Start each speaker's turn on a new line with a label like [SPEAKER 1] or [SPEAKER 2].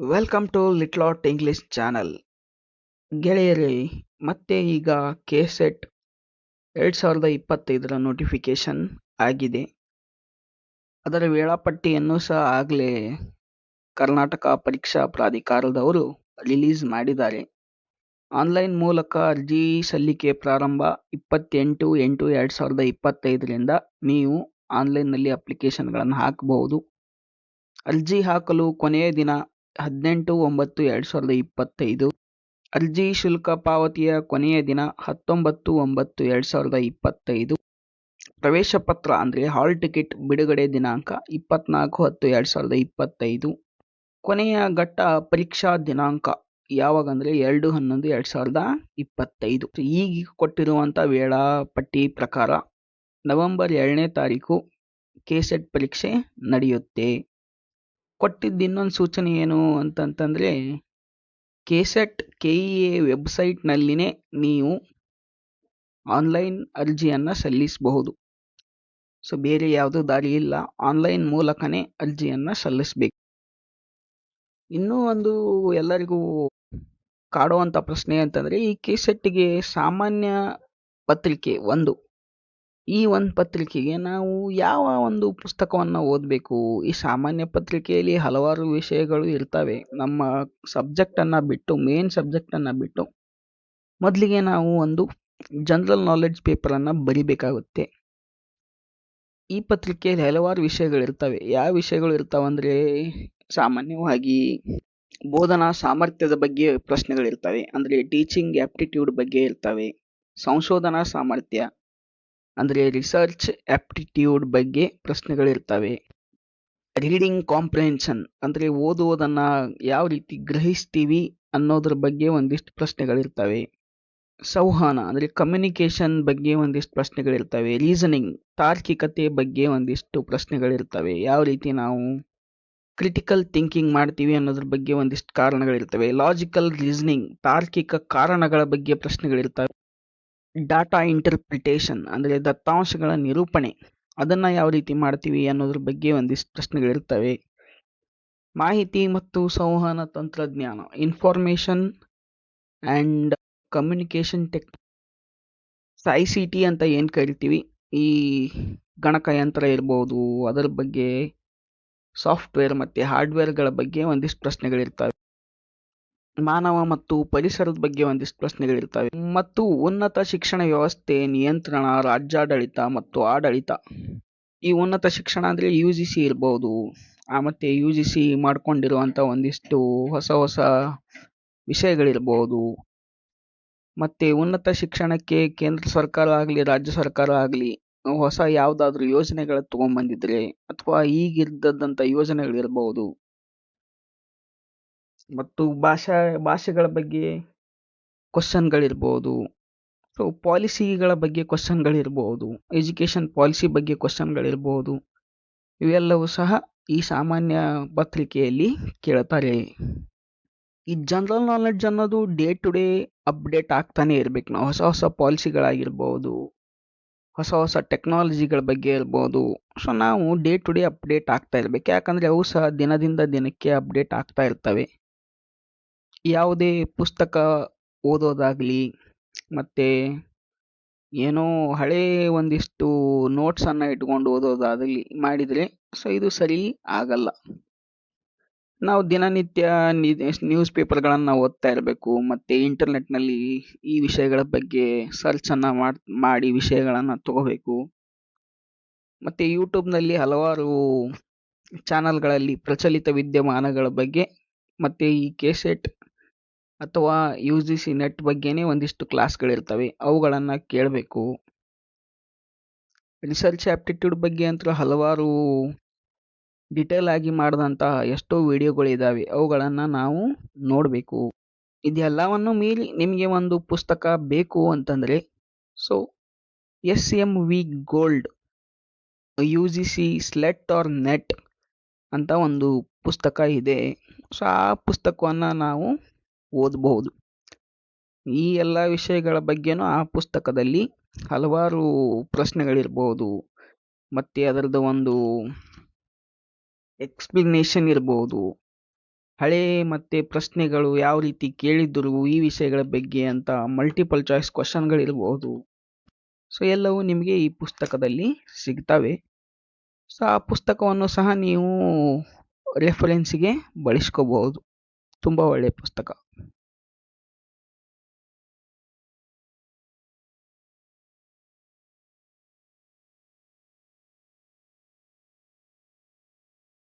[SPEAKER 1] Welcome to little lot English channel ಗೆಳೆಯರೇ, ಮತ್ತೆ ಈಗ ಕೆ ಸೆಟ್ ಎರಡು ಸಾವಿರದ ಇಪ್ಪತ್ತೈದರ ನೋಟಿಫಿಕೇಶನ್ ಆಗಿದೆ. ಅದರ ವೇಳಾಪಟ್ಟಿಯನ್ನು ಸಹ ಆಗಲೇ ಕರ್ನಾಟಕ ಪರೀಕ್ಷಾ ಪ್ರಾಧಿಕಾರದವರು ರಿಲೀಸ್ ಮಾಡಿದ್ದಾರೆ. ಆನ್ಲೈನ್ ಮೂಲಕ ಅರ್ಜಿ ಸಲ್ಲಿಕೆ ಪ್ರಾರಂಭ ಇಪ್ಪತ್ತೆಂಟು ಎಂಟು ಎರಡು ಸಾವಿರದ ಇಪ್ಪತ್ತೈದರಿಂದ ನೀವು ಆನ್ಲೈನ್ನಲ್ಲಿ ಅಪ್ಲಿಕೇಶನ್ಗಳನ್ನು ಹಾಕಬಹುದು. ಅರ್ಜಿ ಹಾಕಲು ಕೊನೆಯ ದಿನ ಹದಿನೆಂಟು ಒಂಬತ್ತು ಎರಡು ಸಾವಿರದ ಇಪ್ಪತ್ತೈದು. ಅರ್ಜಿ ಶುಲ್ಕ ಪಾವತಿಯ ಕೊನೆಯ ದಿನ ಹತ್ತೊಂಬತ್ತು ಒಂಬತ್ತು ಎರಡು ಸಾವಿರದ ಇಪ್ಪತ್ತೈದು. ಪ್ರವೇಶ ಪತ್ರ ಅಂದರೆ ಹಾಲ್ ಟಿಕೆಟ್ ಬಿಡುಗಡೆ ದಿನಾಂಕ ಇಪ್ಪತ್ನಾಲ್ಕು ಹತ್ತು ಎರಡು ಸಾವಿರದ ಇಪ್ಪತ್ತೈದು. ಕೊನೆಯ ಘಟ್ಟ ಪರೀಕ್ಷಾ ದಿನಾಂಕ ಯಾವಾಗ ಅಂದರೆ ಎರಡು ಹನ್ನೊಂದು ಎರಡು ಸಾವಿರದ ಇಪ್ಪತ್ತೈದು. ಈಗ ಕೊಟ್ಟಿರುವಂಥ ವೇಳಾಪಟ್ಟಿ ಪ್ರಕಾರ ನವೆಂಬರ್ ಎರಡನೇ ತಾರೀಕು ಕೆಸೆಟ್ ಪರೀಕ್ಷೆ ನಡೆಯುತ್ತೆ. ಕೊಟ್ಟಿದ್ದ ಇನ್ನೊಂದು ಸೂಚನೆ ಏನು ಅಂತಂತಂದರೆ, ಕೆಸೆಟ್ ಕೆ ಇ ಎ ವೆಬ್ಸೈಟ್ನಲ್ಲಿನೇ ನೀವು ಆನ್ಲೈನ್ ಅರ್ಜಿಯನ್ನು ಸಲ್ಲಿಸಬಹುದು. ಸೊ, ಬೇರೆ ಯಾವುದೂ ದಾರಿ ಇಲ್ಲ. ಆನ್ಲೈನ್ ಮೂಲಕನೇ ಅರ್ಜಿಯನ್ನು ಸಲ್ಲಿಸಬೇಕು. ಇನ್ನೂ ಒಂದು ಎಲ್ಲರಿಗೂ ಕಾಡುವಂಥ ಪ್ರಶ್ನೆ ಅಂತಂದರೆ, ಈ ಕೆಸೆಟ್ಗೆ ಸಾಮಾನ್ಯ ಪತ್ರಿಕೆ ಒಂದು ಈ ಒಂದು ಪತ್ರಿಕೆಗೆ ನಾವು ಯಾವ ಒಂದು ಪುಸ್ತಕವನ್ನು ಓದಬೇಕು? ಈ ಸಾಮಾನ್ಯ ಪತ್ರಿಕೆಯಲ್ಲಿ ಹಲವಾರು ವಿಷಯಗಳು ಇರ್ತವೆ. ನಮ್ಮ ಸಬ್ಜೆಕ್ಟನ್ನು ಬಿಟ್ಟು ಮೇನ್ ಸಬ್ಜೆಕ್ಟನ್ನು ಬಿಟ್ಟು ಮೊದಲಿಗೆ ನಾವು ಒಂದು ಜನರಲ್ ನಾಲೆಡ್ಜ್ ಪೇಪರನ್ನು ಬರಿಬೇಕಾಗುತ್ತೆ. ಈ ಪತ್ರಿಕೆಯಲ್ಲಿ ಹಲವಾರು ವಿಷಯಗಳಿರ್ತವೆ ಯಾವ ವಿಷಯಗಳು ಇರ್ತಾವಂದರೆ ಸಾಮಾನ್ಯವಾಗಿ ಬೋಧನಾ ಸಾಮರ್ಥ್ಯದ ಬಗ್ಗೆ ಪ್ರಶ್ನೆಗಳಿರ್ತವೆ. ಅಂದರೆ ಟೀಚಿಂಗ್ ಆ್ಯಪ್ಟಿಟ್ಯೂಡ್ ಬಗ್ಗೆ ಇರ್ತವೆ. ಸಂಶೋಧನಾ ಸಾಮರ್ಥ್ಯ. ಅಂದರೆ ರಿಸರ್ಚ್ ಆ್ಯಪ್ಟಿಟ್ಯೂಡ್ ಬಗ್ಗೆ ಪ್ರಶ್ನೆಗಳಿರ್ತವೆ. ರೀಡಿಂಗ್ ಕಾಂಪ್ರಿಹೆನ್ಷನ್ ಅಂದರೆ ಓದುವುದನ್ನು ಯಾವ ರೀತಿ ಗ್ರಹಿಸ್ತೀವಿ ಅನ್ನೋದ್ರ ಬಗ್ಗೆ ಒಂದಿಷ್ಟು ಪ್ರಶ್ನೆಗಳಿರ್ತವೆ. ಸಂವಹನ ಅಂದರೆ ಕಮ್ಯುನಿಕೇಷನ್ ಬಗ್ಗೆ ಒಂದಿಷ್ಟು ಪ್ರಶ್ನೆಗಳಿರ್ತವೆ. ರೀಸನಿಂಗ್ ತಾರ್ಕಿಕತೆ ಬಗ್ಗೆ ಒಂದಿಷ್ಟು ಪ್ರಶ್ನೆಗಳಿರ್ತವೆ. ಯಾವ ರೀತಿ ನಾವು ಕ್ರಿಟಿಕಲ್ ಥಿಂಕಿಂಗ್ ಮಾಡ್ತೀವಿ ಅನ್ನೋದ್ರ ಬಗ್ಗೆ ಒಂದಿಷ್ಟು ಕಾರಣಗಳಿರ್ತವೆ. ಲಾಜಿಕಲ್ ರೀಸನಿಂಗ್ ತಾರ್ಕಿಕ ಕಾರಣಗಳ ಬಗ್ಗೆ ಪ್ರಶ್ನೆಗಳಿರ್ತವೆ. ಡಾಟಾ ಇಂಟರ್ಪ್ರಿಟೇಷನ್ ಅಂದರೆ ದತ್ತಾಂಶಗಳ ನಿರೂಪಣೆ. ಅದನ್ನು ಯಾವ ರೀತಿ ಮಾಡ್ತೀವಿ ಅನ್ನೋದ್ರ ಬಗ್ಗೆ ಒಂದಿಷ್ಟು ಪ್ರಶ್ನೆಗಳಿರ್ತವೆ ಮಾಹಿತಿ ಮತ್ತು ಸಂವಹನ ತಂತ್ರಜ್ಞಾನ information and communication tech I C T ಅಂತ ಏನು ಕರಿತೀವಿ? ಈ ಗಣಕಯಂತ್ರ ಇರ್ಬೋದು, ಅದರ ಬಗ್ಗೆ ಸಾಫ್ಟ್ವೇರ್ ಮತ್ತು ಹಾರ್ಡ್ವೇರ್ಗಳ ಬಗ್ಗೆ ಒಂದಿಷ್ಟು ಪ್ರಶ್ನೆಗಳಿರ್ತವೆ. ಮಾನವ ಮತ್ತು ಪರಿಸರದ ಬಗ್ಗೆ ಒಂದಿಷ್ಟು ಪ್ರಶ್ನೆಗಳಿರ್ತವೆ ಮತ್ತು ಉನ್ನತ ಶಿಕ್ಷಣ ವ್ಯವಸ್ಥೆ, ನಿಯಂತ್ರಣ, ರಾಜ್ಯಾಡಳಿತ ಮತ್ತು ಆಡಳಿತ. ಈ ಉನ್ನತ ಶಿಕ್ಷಣ ಅಂದರೆ ಯು ಜಿ ಸಿ ಇರ್ಬೋದು. ಮತ್ತು ಯು ಜಿ ಸಿ ಮಾಡ್ಕೊಂಡಿರುವಂಥ ಒಂದಿಷ್ಟು ಹೊಸ ಹೊಸ ವಿಷಯಗಳಿರ್ಬೋದು. ಮತ್ತು ಉನ್ನತ ಶಿಕ್ಷಣಕ್ಕೆ ಕೇಂದ್ರ ಸರ್ಕಾರ ಆಗಲಿ, ರಾಜ್ಯ ಸರ್ಕಾರ ಆಗಲಿ, ಹೊಸ ಯಾವುದಾದ್ರೂ ಯೋಜನೆಗಳು ತೊಗೊಂಬಂದಿದ್ರೆ ಅಥವಾ ಈಗಿದ್ದದ್ದಂಥ ಯೋಜನೆಗಳಿರ್ಬೋದು. ಮತ್ತು ಭಾಷಾ, ಭಾಷೆಗಳ ಬಗ್ಗೆ ಕ್ವಶನ್ಗಳಿರ್ಬೋದು ಸೊ ಪಾಲಿಸಿಗಳ ಬಗ್ಗೆ ಕ್ವಶನ್ಗಳಿರ್ಬೋದು ಎಜುಕೇಷನ್ ಪಾಲಿಸಿ ಬಗ್ಗೆ ಕ್ವಶನ್ಗಳಿರ್ಬೋದು ಇವೆಲ್ಲವೂ ಸಹ ಈ ಸಾಮಾನ್ಯ ಪತ್ರಿಕೆಯಲ್ಲಿ ಕೇಳ್ತಾರೆ. ಈ ಜನರಲ್ ನಾಲೆಡ್ಜ್ ಅನ್ನೋದು ಡೇ ಟು ಡೇ ಅಪ್ಡೇಟ್ ಆಗ್ತಾನೆ ಇರ್ಬೇಕು. ನಾವು ಹೊಸ ಹೊಸ ಪಾಲಿಸಿಗಳಾಗಿರ್ಬೋದು ಹೊಸ ಹೊಸ ಟೆಕ್ನಾಲಜಿಗಳ ಬಗ್ಗೆ ಇರ್ಬೋದು. ಸೊ ನಾವು ಡೇ ಟು ಡೇ ಅಪ್ಡೇಟ್ ಆಗ್ತಾ ಇರ್ಬೇಕು. ಯಾಕಂದರೆ ಅವು ಸಹ ದಿನದಿಂದ ದಿನಕ್ಕೆ ಅಪ್ಡೇಟ್ ಆಗ್ತಾ ಇರ್ತವೆ. ಯಾವುದೇ ಪುಸ್ತಕ ಓದೋದಾಗಲಿ, ಮತ್ತು ಏನೋ ಹಳೇ ಒಂದಿಷ್ಟು ನೋಟ್ಸನ್ನು ಇಟ್ಕೊಂಡು ಓದೋದಾಗಲಿ ಮಾಡಿದರೆ ಸೊ, ಇದು ಸರಿ ಆಗಲ್ಲ. ನಾವು ದಿನನಿತ್ಯ ನ್ಯೂಸ್ ಪೇಪರ್ಗಳನ್ನು ಓದ್ತಾ ಇರಬೇಕು, ಮತ್ತು ಇಂಟರ್ನೆಟ್ನಲ್ಲಿ ಈ ವಿಷಯಗಳ ಬಗ್ಗೆ ಸರ್ಚನ್ನು ಮಾಡಿ ವಿಷಯಗಳನ್ನು ತಗೋಬೇಕು. ಮತ್ತು ಯೂಟ್ಯೂಬ್ನಲ್ಲಿ ಹಲವಾರು ಚಾನಲ್ಗಳಲ್ಲಿ ಪ್ರಚಲಿತ ವಿದ್ಯಮಾನಗಳ ಬಗ್ಗೆ, ಮತ್ತು ಈ ಕೆಸೆಟ್ ಅಥವಾ ಯು ಜಿ ಸಿ ನೆಟ್ ಬಗ್ಗೆನೇ ಒಂದಿಷ್ಟು ಕ್ಲಾಸ್ಗಳಿರ್ತವೆ, ಅವುಗಳನ್ನು ಕೇಳಬೇಕು. ರಿಸರ್ಚ್ ಆ್ಯಪ್ಟಿಟ್ಯೂಡ್ ಬಗ್ಗೆ ಅಂತೂ ಹಲವಾರು ಡಿಟೇಲ್ ಆಗಿ ಮಾಡಿದಂತಹ ಎಷ್ಟೋ ವಿಡಿಯೋಗಳಿದ್ದಾವೆ ಅವುಗಳನ್ನು ನಾವು ನೋಡಬೇಕು. ಇದೆಲ್ಲವನ್ನು ಮೀರಿ ನಿಮಗೆ ಒಂದು ಪುಸ್ತಕ ಬೇಕು ಅಂತಂದರೆ so S M V gold U G C SLET or NET ಅಂತ ಒಂದು ಪುಸ್ತಕ ಇದೆ. ಸೊ ಆ ಪುಸ್ತಕವನ್ನು ನಾವು ಓದಬಹುದು. ಈ ಎಲ್ಲ ವಿಷಯಗಳ ಬಗ್ಗೆನೂ ಆ ಪುಸ್ತಕದಲ್ಲಿ ಹಲವಾರು ಪ್ರಶ್ನೆಗಳಿರ್ಬೋದು. ಮತ್ತು ಅದರದ್ದು ಒಂದು ಎಕ್ಸ್ಪ್ಲನೇಷನ್ ಇರ್ಬೋದು. ಹಳೆ ಮತ್ತು ಪ್ರಶ್ನೆಗಳು ಯಾವ ರೀತಿ ಕೇಳಿದ್ದರು, ಈ ವಿಷಯಗಳ ಬಗ್ಗೆ ಅಂತ ಮಲ್ಟಿಪಲ್ ಚಾಯ್ಸ್ ಕ್ವಶನ್ಗಳಿರ್ಬೋದು ಸೊ ಎಲ್ಲವೂ ನಿಮಗೆ ಈ ಪುಸ್ತಕದಲ್ಲಿ ಸಿಗ್ತವೆ. ಸೊ ಆ ಪುಸ್ತಕವನ್ನು ಸಹ ನೀವು ರೆಫರೆನ್ಸಿಗೆ ಬಳಸ್ಕೋಬಹುದು. ತುಂಬ ಒಳ್ಳೆಯ ಪುಸ್ತಕ.